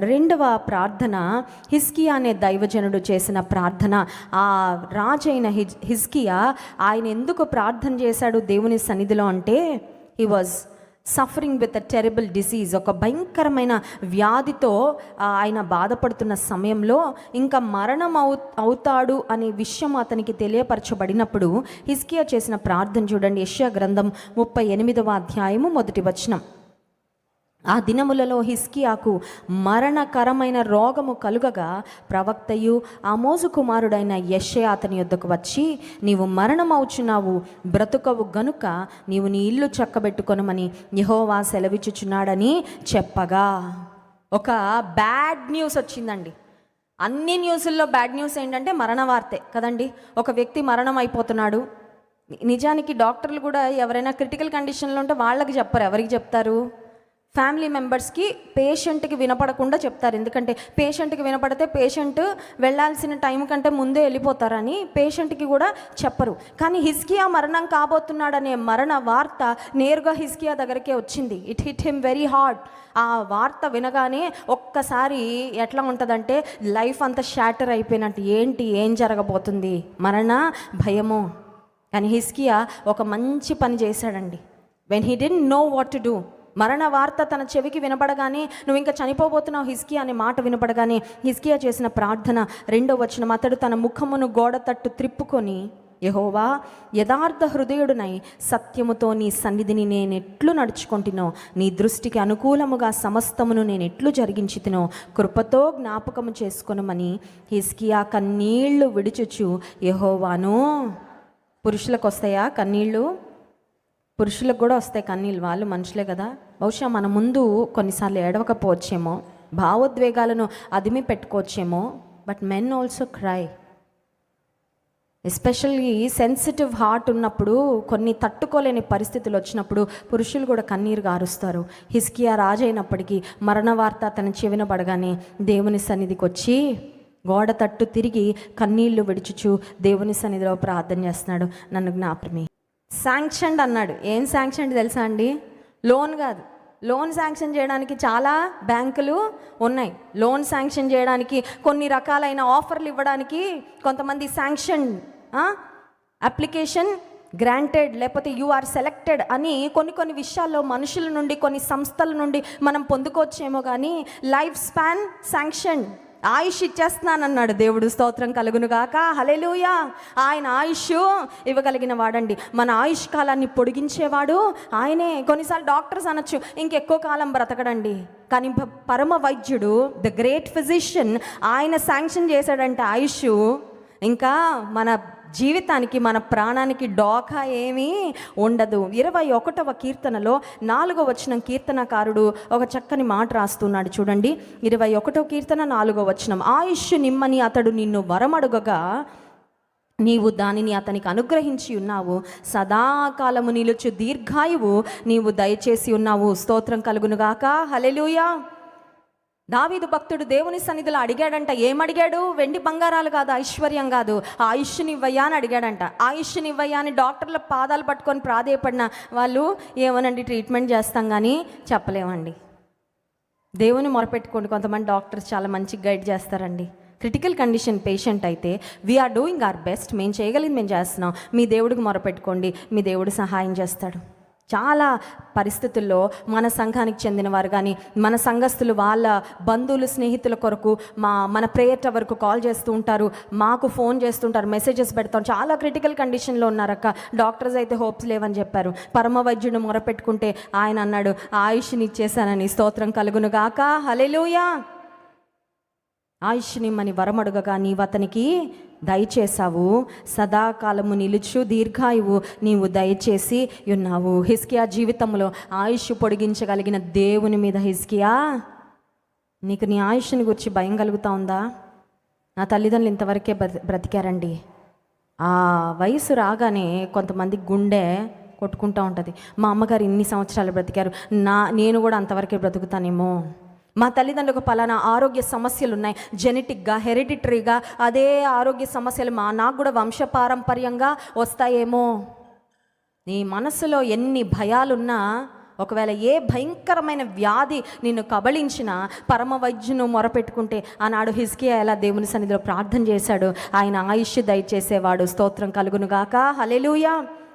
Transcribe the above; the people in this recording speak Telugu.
రెండవ ప్రార్థన హిస్కియా అనే దైవజనుడు చేసిన ప్రార్థన. ఆ రాజైన హిజ్ హిస్కియా ఆయన ఎందుకు ప్రార్థన చేశాడు దేవుని సన్నిధిలో అంటే he was suffering with a terrible disease ఒక భయంకరమైన వ్యాధితో ఆయన బాధపడుతున్న సమయంలో ఇంకా మరణం అవు అవుతాడు అనే విషయం అతనికి తెలియపరచబడినప్పుడు హిస్కియా చేసిన ప్రార్థన చూడండి. యష్యా గ్రంథం ముప్పై ఎనిమిదవ అధ్యాయము మొదటి వచనం. ఆ దినములలో హిస్కియాకు మరణకరమైన రోగము కలుగగా ప్రవక్తయు ఆమోజు కుమారుడైన యెషయా అతని యొద్దకు వచ్చి నీవు మరణమవుచున్నావు బ్రతుకవు గనుక నీవు నీ ఇల్లు చక్కబెట్టుకొనమని యహోవా సెలవిచ్చుచున్నాడని చెప్పగా. ఒక బ్యాడ్ న్యూస్ వచ్చిందండి. అన్ని న్యూస్ల్లో బ్యాడ్ న్యూస్ ఏంటంటే మరణ వార్తే కదండి. ఒక వ్యక్తి మరణం అయిపోతున్నాడు నిజానికి డాక్టర్లు కూడా ఎవరైనా క్రిటికల్ కండిషన్లో ఉంటే వాళ్ళకి చెప్పరు ఎవరికి చెప్తారు? ఫ్యామిలీ మెంబర్స్కి పేషెంట్కి వినపడకుండా చెప్తారు. ఎందుకంటే పేషెంట్కి వినపడితే పేషెంట్ వెళ్ళాల్సిన టైం కంటే ముందే వెళ్ళిపోతారని పేషెంట్కి కూడా చెప్పరు. కానీ హిస్కియా మరణం కాబోతున్నాడనే మరణ వార్త నేరుగా హిస్కియా దగ్గరికే వచ్చింది. It hit him very hard ఆ వార్త వినగానే ఒక్కసారి ఎట్లా ఉంటుందంటే లైఫ్ అంతా షాటర్ అయిపోయినట్టు. ఏంటి? ఏం జరగబోతుంది? మరణ? భయము? కానీ హిస్కియా ఒక మంచి పని చేశాడండి. When he didn't know what to do మరణ వార్త తన చెవికి వినపడగానే నువ్వు ఇంకా చనిపోబోతున్నావు హిస్కియా అనే మాట వినపడగానే హిస్కియా చేసిన ప్రార్థన రెండో వచనం అతడు తన ముఖమును గోడ తట్టు త్రిప్పుకొని యహోవా యథార్థ హృదయుడునై సత్యముతో నీ సన్నిధిని నేనెట్లు నడుచుకుంటునో నీ దృష్టికి అనుకూలముగా సమస్తమును నేనెట్లు జరిగించితినో కృపతో జ్ఞాపకము చేసుకొనమని హిస్కియా కన్నీళ్ళు విడిచుచు యహోవాను పురుషులకు వస్తాయా కన్నీళ్ళు పురుషులకు కూడా వస్తాయి కన్నీళ్ళు వాళ్ళు మనుషులే కదా. బహుశా మన ముందు కొన్నిసార్లు ఏడవకపోవచ్చేమో భావోద్వేగాలను అదిమి పెట్టుకోవచ్చేమో but men also cry especially sensitive heart ఉన్నప్పుడు కొన్ని తట్టుకోలేని పరిస్థితులు వచ్చినప్పుడు పురుషులు కూడా కన్నీరు గారుస్తారు హిస్కియా రాజైనప్పటికీ మరణ వార్త తన చెవిన పడగానే దేవుని సన్నిధికి వచ్చి గోడ తట్టు తిరిగి కన్నీళ్ళు విడిచుచు దేవుని సన్నిధిలో ప్రార్థన చేస్తున్నాడు. నన్ను జ్ఞాప్రమే. శాంక్షన్డ్ అన్నాడు. ఏం శాంక్షన్ తెలుసా అండి? లోన్ కాదు. లోన్ శాంక్షన్ చేయడానికి చాలా బ్యాంకులు ఉన్నాయి. లోన్ శాంక్షన్ చేయడానికి కొన్ని రకాలైన ఆఫర్లు ఇవ్వడానికి కొంతమంది శాంక్షన్ అప్లికేషన్ గ్రాంటెడ్ లేకపోతే యు ఆర్ సెలెక్టెడ్ అని కొన్ని కొన్ని విషయాల్లో మనుషుల నుండి కొన్ని సంస్థల నుండి మనం పొందుకోవచ్చేమో కానీ లైఫ్ స్పాన్ శాంక్షన్ ఆయుష్ ఇచ్చేస్తున్నానన్నాడు దేవుడు. స్తోత్రం కలుగును గాక. హలెలుయా ఆయన ఆయుష్ ఇవ్వగలిగిన వాడండి. మన ఆయుష్ కాలాన్ని పొడిగించేవాడు ఆయనే. కొన్నిసార్లు డాక్టర్స్ అనొచ్చు ఇంకెక్కువ కాలం బ్రతకడండి. కానీ పరమ వైద్యుడు ద గ్రేట్ ఫిజిషియన్ ఆయన శాంక్షన్ చేశాడంటే ఆయుష్. ఇంకా మన జీవితానికి మన ప్రాణానికి డోకా ఏమీ ఉండదు. ఇరవై ఒకటవ కీర్తనలో నాలుగో వచనం కీర్తనకారుడు ఒక చక్కని మాట రాస్తున్నాడు చూడండి. ఇరవై ఒకటో కీర్తన నాలుగో వచనం. ఆయుష్ నిమ్మని అతడు నిన్ను వరమడుగగా నీవు దానిని అతనికి అనుగ్రహించి ఉన్నావు. సదాకాలము నిలుచు దీర్ఘాయువు నీవు దయచేసి ఉన్నావు. స్తోత్రం కలుగునుగాక హలెలుయా దావీదు భక్తుడు దేవుని సన్నిధిలో అడిగాడంట ఏమడిగాడు? వెండి బంగారాలు కాదు ఐశ్వర్యం కాదు. ఆయుష్నివ్వయ్యా అని అడిగాడంట. ఆయుష్నివ్వయ్యా అని డాక్టర్ల పాదాలు పట్టుకొని ప్రాధేయపడిన వాళ్ళు ఏమోనండి ట్రీట్మెంట్ చేస్తాం కానీ చెప్పలేమండి. దేవుని మొరపెట్టుకోండి. కొంతమంది డాక్టర్స్ చాలా మంచి గైడ్ చేస్తారండి. క్రిటికల్ కండిషన్ పేషెంట్ అయితే వీఆర్ డూయింగ్ ఆర్ బెస్ట్ మేము చేయగలిగింది మేము చేస్తున్నాం. మీ దేవుడికి మొరపెట్టుకోండి. మీ దేవుడు సహాయం చేస్తాడు. చాలా పరిస్థితుల్లో మన సంఘానికి చెందిన వారు కానీ మన సంఘస్థులు వాళ్ళ బంధువులు స్నేహితుల కొరకు మా మన ప్రేయర్ టవర్కు కాల్ చేస్తూ ఉంటారు. మాకు ఫోన్ చేస్తుంటారు. మెసేజెస్ పెడతాం. చాలా క్రిటికల్ కండిషన్లో ఉన్నారక్క డాక్టర్స్ అయితే హోప్స్ లేవని చెప్పారు. పరమ వైద్యుడు మొరపెట్టుకుంటే ఆయన అన్నాడు ఆయుష్ని ఇచ్చేసానని స్తోత్రం కలుగునుగాక హలెలుయా ఆయుష్నిమ్మని వరమడుగగా నీవు అతనికి దయచేశావు. సదాకాలము నిలుచు దీర్ఘాయువు నీవు దయచేసి ఉన్నావు. హిస్కియా జీవితంలో ఆయుష్ పొడిగించగలిగిన దేవుని మీద హిస్కియా నీకు నీ ఆయుష్ని గురించి భయం కలుగుతా ఉందా? నా తల్లిదండ్రులు ఇంతవరకే బ్రతి బ్రతికారండి. ఆ వయసు రాగానే కొంతమంది గుండె కొట్టుకుంటూ ఉంటుంది. మా అమ్మగారు ఇన్ని సంవత్సరాలు బ్రతికారు. నా నేను కూడా అంతవరకే బ్రతుకుతానేమో. మా తల్లిదండ్రులకు పలానా ఆరోగ్య సమస్యలు ఉన్నాయి జెనెటిక్గా హెరిడిటరీగా అదే ఆరోగ్య సమస్యలు మా నాకు కూడా వంశపారంపర్యంగా వస్తాయేమో. నీ మనసులో ఎన్ని భయాలున్నా ఒకవేళ ఏ భయంకరమైన వ్యాధి నిన్ను కబళించినా పరమ వైద్యును మొరపెట్టుకుంటే ఆనాడు హిస్కియా ఎలా దేవుని సన్నిధిలో ప్రార్థన చేశాడు. ఆయన ఆయుష్ దయచేసేవాడు. స్తోత్రం కలుగును గాక